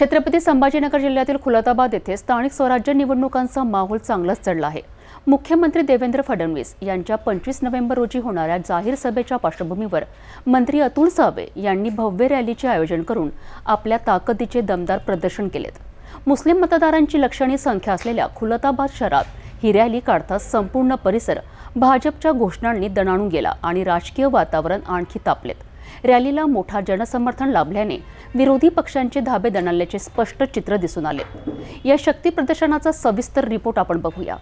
छत्रपती संभाजीनगर जिल्ह्यातील खुलताबाद येथे स्थानिक स्वराज्य निवडणुकांचा माहोल चांगलाच चढला आहे. मुख्यमंत्री देवेंद्र फडणवीस यांच्या पंचवीस नोव्हेंबर रोजी होणाऱ्या जाहीर सभेच्या पार्श्वभूमीवर मंत्री अतुल सावे यांनी भव्य रॅलीचे आयोजन करून आपल्या ताकदीचे दमदार प्रदर्शन केलेत. मुस्लिम मतदारांची लक्षणीय संख्या असलेल्या खुलताबाद शहरात ही रॅली काढताच संपूर्ण परिसर भाजपच्या घोषणांनी दणाणून गेला आणि राजकीय वातावरण आणखी तापलेत. रॅलीला मोठा जनसमर्थन लाभल्याने विरोधी पक्षांचे धाबे दणाल्याचे स्पष्ट चित्र दिसून आले. या शक्ती प्रदर्शनाचा सविस्तर रिपोर्ट आपण बघूया.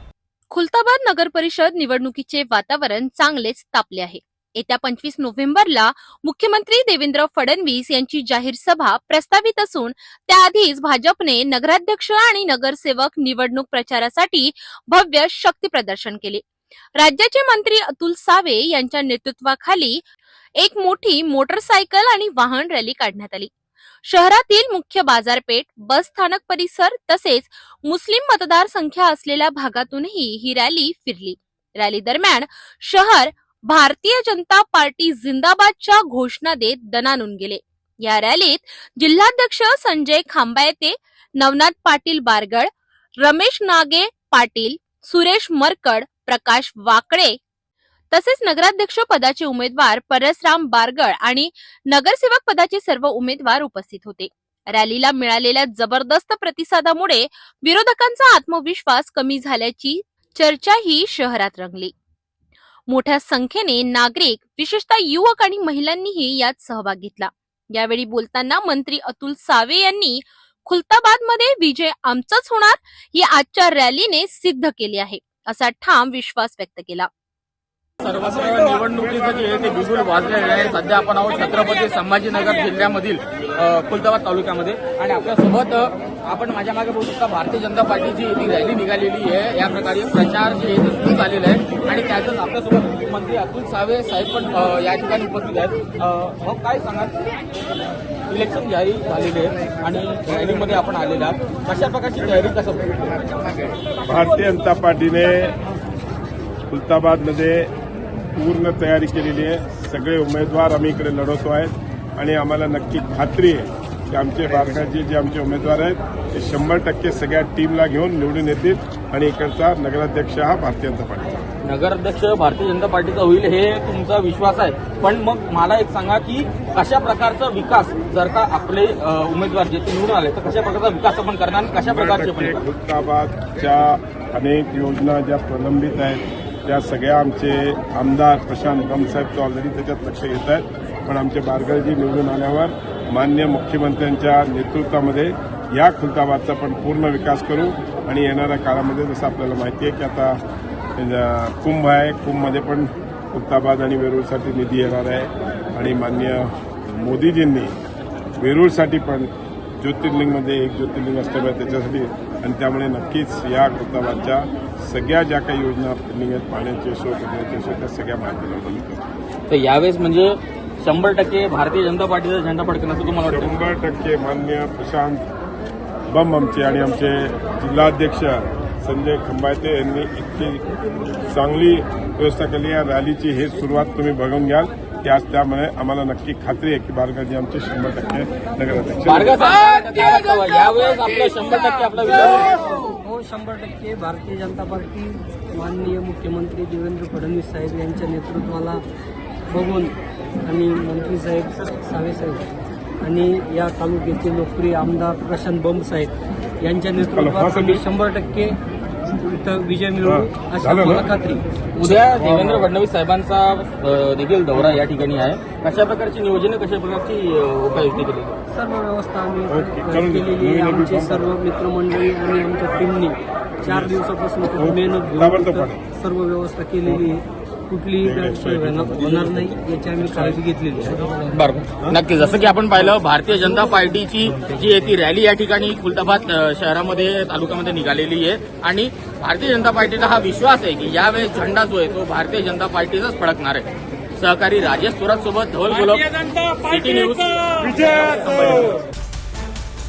खुलताबाद नगर परिषद निवडणुकीचे वातावरण चांगलेच तापले आहे. येत्या पंचवीस नोव्हेंबरला मुख्यमंत्री देवेंद्र फडणवीस यांची जाहीर सभा प्रस्तावित असून त्याआधीच भाजपने नगराध्यक्ष आणि नगरसेवक निवडणूक प्रचारासाठी भव्य शक्ती प्रदर्शन केले. राज्याचे मंत्री अतुल सावे यांच्या नेतृत्वाखाली एक मोठी मोटरसायकल आणि वाहन रॅली काढण्यात आली. शहरातील मुख्य बाजारपेठ बस स्थानक परिसर तसेच मुस्लिम मतदार संख्या असलेल्या भागातूनही ही रॅली फिरली. रॅली दरम्यान शहर भारतीय जनता पार्टी जिंदाबादच्या घोषणा देत दणानून गेले. या रॅलीत जिल्हाध्यक्ष संजय खांबायते नवनाथ पाटील बारगड रमेश नागे पाटील सुरेश मरकड प्रकाश वाकळे तसेच नगराध्यक्ष पदाचे उमेदवार परसराम बारगळ आणि नगरसेवक पदाचे सर्व उमेदवार उपस्थित होते. रॅलीला मिळालेल्या जबरदस्त प्रतिसादामुळे विरोधकांचा आत्मविश्वास कमी झाल्याची चर्चाही शहरात रंगली. मोठ्या संख्येने नागरिक विशेषतः युवक आणि महिलांनीही यात सहभाग घेतला. यावेळी बोलताना मंत्री अतुल सावे यांनी खुलताबादमध्ये विजय आमचाच होणार ही आजच्या रॅलीने सिद्ध केली आहे असा ठाम विश्वास व्यक्त केला. सर्वत्र निवडणुकीचं जे आहे ते बिगुल वाजलेलं आहे सध्या आपण आहोत छत्रपती संभाजीनगर जिल्ह्यामधील कुलताबाद खुलताबाद तालुक्यामध्ये. आणि आपल्यासोबत आपण माझ्या मागे बघू शकता भारतीय जनता पार्टीची ती रॅली निघालेली आहे. या प्रकारे प्रचार जे आहे ते सुरू झालेला आहे. आणि त्यातच आपल्यासोबत मंत्री अतुल सावे साहेब पण या ठिकाणी उपस्थित आहेत. मग काय सांगाल? इलेक्शन जाहीर झालेले आहे आणि रॅलीमध्ये आपण आलेला कशा प्रकारची तयारी कसं भारतीय जनता पार्टीने खुलताबादमध्ये पूर्ण तयारी केलेली आहे. सगळे उमेदवार आम्ही इकडे लढवतो आहेत. आणि आम्हाला नक्की खात्री आहे की आमचे बारकाचे जे आमचे उमेदवार आहेत ते शंभर टक्के सगळ्या टीमला घेऊन निवडून येतील आणि इकडचा नगराध्यक्ष हा भारतीय जनता पार्टीचा. नगराध्यक्ष भारतीय जनता पार्टीचा होईल हे तुमचा विश्वास आहे. पण मग मला एक सांगा की कशा प्रकारचा विकास जर का आपले उमेदवार जे ते निवडून आले तर कशा प्रकारचा विकास आपण करणार आणि कशा प्रकारचे खुलताबादच्या अनेक योजना ज्या प्रलंबित आहेत त्या सगळ्या आमचे आमदार प्रशांत बमसाहेब तो ऑलरेडी त्याच्यात लक्ष घेत आहेत. पण आमचे बारगळजी निवडून आल्यावर मान्य मुख्यमंत्र्यांच्या नेतृत्वामध्ये या खुलताबादचा पण पूर्ण विकास करू आणि येणाऱ्या काळामध्ये जसं आपल्याला माहिती आहे की आता कुंभ आहे. कुंभमध्ये पण खुलताबाद आणि वेरूळसाठी निधी येणार आहे. आणि मान्य मोदीजींनी वेरूळसाठी पण ज्योतिर्लिंगमध्ये एक ज्योतिर्लिंग असल्यामुळे त्याच्यासाठी आणि त्यामुळे नक्कीच या खुलताबादच्या सगळ्या ज्या काही योजना आहेत पाण्याची असो कचऱ्याची असो त्या सगळ्या करू तर यावेळेस म्हणजे शंभर टक्के भारतीय जनता पार्टीचा झेंडा फडकेन असं तुम्हाला शंभर टक्के मान्य प्रशांत बम आमचे आणि आमचे जिल्हाध्यक्ष संजय खंबायते यांनी इतकी चांगली व्यवस्था केली या रॅलीची हे सुरुवात तुम्ही बघून घ्याल. आज त्यामुळे आम्हाला नक्की खात्री आहे की बारगाजी आमचे शंभर टक्के नगराध्यक्ष मार्ग यावेळेस आपलं शंभर टक्के आपला विचार हो शंभर टक्के भारतीय जनता पार्टी माननीय मुख्यमंत्री देवेंद्र फडणवीस साहेब यांच्या नेतृत्वाला बघून आणि मंत्री साहेब सावे साहेब आणि या तालुक्याचे लोकप्रिय आमदार प्रशांत बंब साहेब यांच्या नेतृत्वात आम्ही शंभर टक्के विजय मिळवू अशी खात्री उद्या देवेंद्र फडणवीस साहेबांचा देखील दौरा या ठिकाणी आहे. कशा प्रकारची नियोजने कशा प्रकारची उपाययोजना केली? सर्व व्यवस्था आम्ही. केलेली आमचे. सर्व मित्रमंडळी आणि आमच्या टीमनी चार दिवसापासून मेहनत. सर्व व्यवस्था केलेली आहे. कुठलीही होणार होणार नाही. याची आम्ही काळजी घेतलेली आहे. बरोबर नक्की जसं की आपण पाहिलं भारतीय जनता पार्टीची जी आहे ती रॅली या ठिकाणी खुलताबाद शहरामध्ये तालुक्यामध्ये निघालेली आहे. आणि भारतीय जनता पार्टीला हा विश्वास आहे की यावेळेस झेंडा जो आहे तो भारतीय जनता पार्टीचाच फडकणार आहे. सहकारी राजेश थोरात सोबत धवल गुलाब सिटी न्यूज.